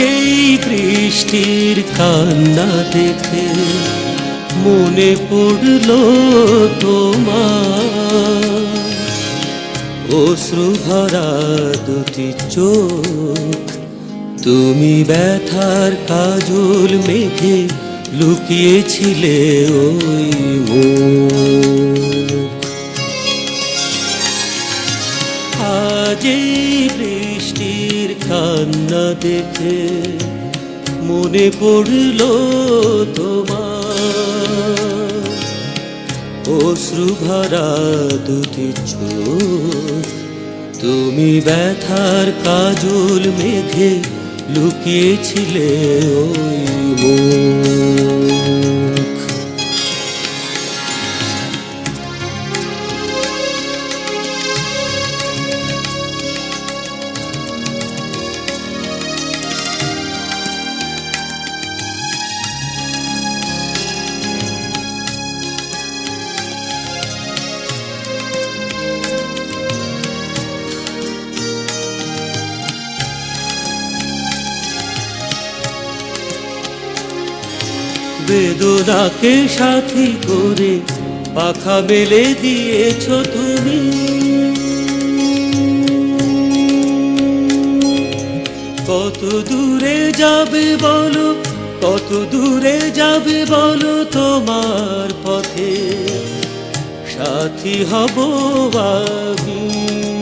এই বৃষ্টির কান্না দেখে মনে পড়ল তোমার। অশ্রু ভরা দুটি চোখ, তুমি ব্যথার কাজল মেঘে লুকিয়েছিলে ওই মুখ আজ বৃষ্টির কান্না দেখে মনে পড়ল তোমার। ভরা দুটি চোখ, তুমি ব্যথার কাজল মেঘে লুকিয়েছিলে ওই মুখ বেদনাকে সাথী করে পাখা মেলে দিয়েছ তুমি। কত দূরে যাবে বলো, কত দূরে যাবে বলো তোমার পথে। সাথী হব আমি।